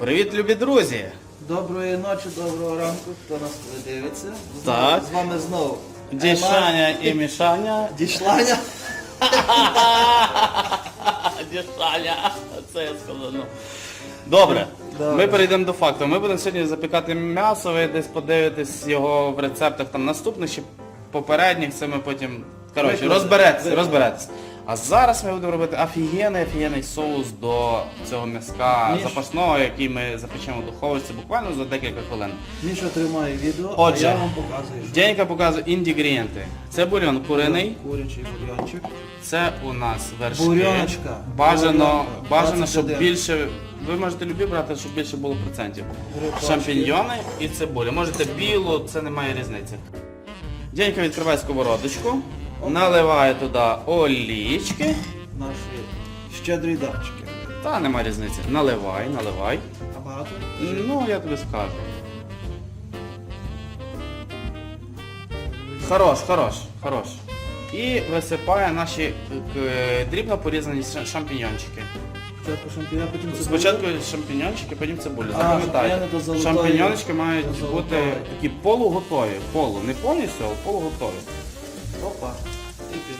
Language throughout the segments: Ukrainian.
Привіт, любі друзі! Доброї ночі, доброго ранку, хто нас дивиться. З- Так. З вами знову. Дішаня і Мішаня. Дішланя. Дішаня. Це я сказав. ну. Добре. Добре. Ми перейдемо до факту. Ми будемо сьогодні запікати м'ясо, ви десь подивитесь його в рецептах там наступних чи попередніх, це ми потім. Коротше, Викладемо. розберетесь, Викладемо. розберетесь. А зараз ми будемо робити офігенний, офігенний соус до цього м'яска Міш. запашного, який ми запечемо в духовці буквально за декілька хвилин. Міша тримає відео, Отже. а я вам показую. що Денька показує інгредієнти. Це бульон куриний, Курячий бульйончик. це у нас вершки. Бурьоночка. Бажано, Бурьонка. бажано, щоб 21. більше. Ви можете любі брати, щоб більше було процентів. Грибочки. Шампіньйони і цибуля. Можете білу, це не має різниці. Денька відкриває сковородочку, наливає туди олійки. Наші щедрі дарчики. Та нема різниці. Наливай, наливай. А багато? Ну, я тобі скажу. Хорош, хорош, хорош. І висипає наші е, дрібно порізані ша- шампіньйончики. Спочатку шампіньон, потім це Спочатку шампіньончики, потім цибуля. А, Запам'ятайте. шампіньони до золотої- Шампіньончики мають до бути такі полуготові. Полу. Не повністю, а полуготові. Опа.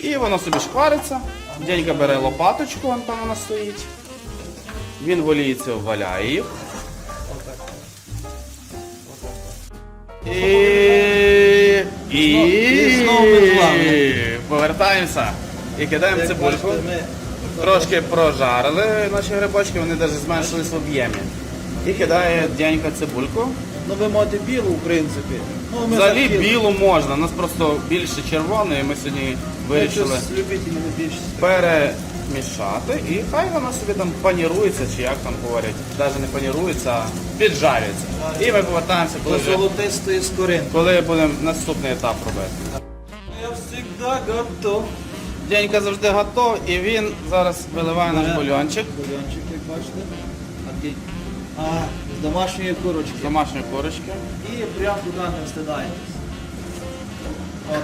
І воно собі шквариться. Дядька бере лопаточку, вон там вона стоїть. Він в олійці валяє їх. І... І... Повертаємося. І кидаємо цибульку. Трошки прожарили наші грибочки, вони навіть зменшились в об'ємі. І кидає дянька цибульку. Ну ви маєте білу, в принципі. Ну, Взагалі білу можна, у нас просто більше червоної, ми сьогодні вирішили більше. перемішати і хай вона собі там панірується, чи як там говорять. Навіть не панірується, а піджарюється. І ми повертаємося, коли, вже, золотистої скоринки. коли будемо наступний етап робити. Я завжди готов. Дянька завжди готов і він зараз виливає наш бульончик Бульончик, як бачите. А, ти- а, з домашньої курочки. з домашньої курочки. І прямо туди не встидаєтесь.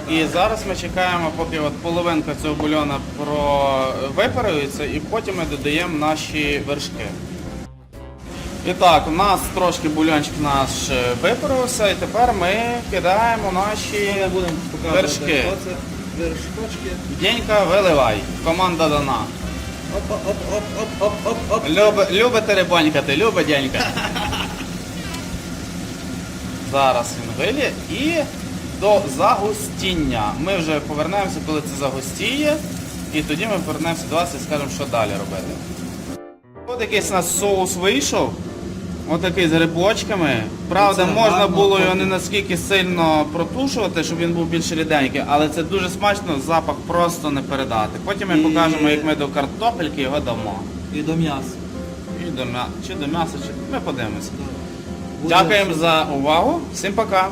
І зараз ми чекаємо, поки от половинка цього бульона випарується, і потім ми додаємо наші вершки. І так, у нас трошки бульончик наш е, випарився, і тепер ми кидаємо наші Ми будемо вершки. вершкочки. Денька, виливай. Команда дана. Оп, оп, оп, оп, оп, оп, оп. Любе, любите рибонькати, любить дянька. Зараз він вилє і до загустіння. Ми вже повернемося, коли це загустіє, і тоді ми повернемося до вас і скажемо, що далі робити. От якийсь у нас соус вийшов. Ось такий з грибочками. Правда, Це можна гарно було його не наскільки сильно протушувати, щоб він був більш ріденький, але це дуже смачно, запах просто не передати. Потім ми І- покажемо, як ми до картопельки його дамо. І до м'яса. І до м'яса, чи до м'яса, чи ми подивимося. Буде Дякуємо за увагу. Всім пока.